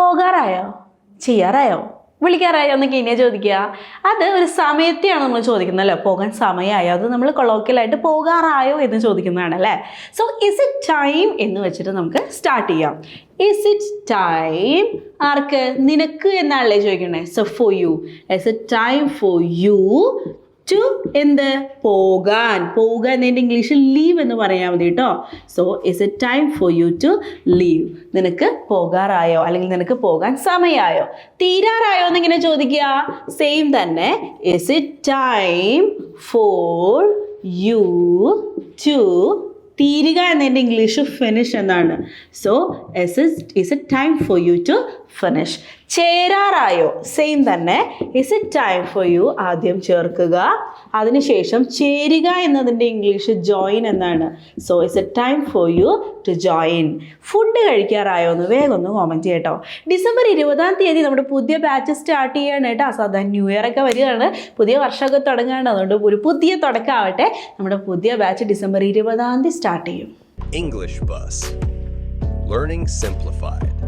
പോകാറായോ? ചെയ്യാറായോ? വിളിക്കാറായോ എന്നൊക്കെ ഇനിയെ ചോദിക്കുക. അത് ഒരു സമയത്തെയാണ് നമ്മൾ ചോദിക്കുന്നത് അല്ലേ? പോകാൻ സമയമായോ? അത് നമ്മൾ കൊളോക്കിയലായിട്ട് പോകാറായോ എന്ന് ചോദിക്കുന്നതാണ് അല്ലേ? സോ ഇസ് ഇറ്റ് ടൈം എന്ന് വെച്ചിട്ട് നമുക്ക് സ്റ്റാർട്ട് ചെയ്യാം. ഇസ് ഇറ്റ് ടൈം ആർക്ക്? നിനക്ക് എന്നാണല്ലേ ചോദിക്കണേ? So for you is it time for you to എന്ത്? പോകാൻ. പോവുക എന്നതിന്റെ ഇംഗ്ലീഷിൽ ലീവ് എന്ന് പറയാൻ മതി കേട്ടോ. So is a time for you to leave നിനക്ക് പോകാറായോ? അല്ലെങ്കിൽ നിനക്ക് പോകാൻ സമയമായോ തീരാറായോ എന്നിങ്ങനെ ചോദിക്കുക. സെയിം തന്നെ. Is a time for you to തീരുക എന്നതിന്റെ ഇംഗ്ലീഷ് ഫിനിഷ് എന്നാണ്. So S is is it time for you to finish ചേരാറായോ? Same തന്നെ. Is it time for you ആദ്യം ചേർക്കുക. അതിനുശേഷം ചേരുക എന്നതിന്റെ ഇംഗ്ലീഷ് ജോയിൻ എന്നാണ്. So is it time for you to join food കഴിക്കാറായോ എന്ന് വേഗം ഒന്ന് കോമന്റ് ചെയ്യട്ടോ. ഡിസംബർ ഇരുപതാം തീയതി നമ്മുടെ പുതിയ ബാച്ച് സ്റ്റാർട്ട് ചെയ്യാണ് കേട്ടോ. സാധാരണ ന്യൂ ഇയർ ഒക്കെ വരികയാണ്. പുതിയ വർഷമൊക്കെ തുടങ്ങുകയാണ്. അതുകൊണ്ട് ഒരു പുതിയ തുടക്കമാവട്ടെ. നമ്മുടെ പുതിയ ബാച്ച് ഡിസംബർ ഇരുപതാം തീയതി സ്റ്റാർട്ട് ചെയ്യും English Bus. Learning Simplified.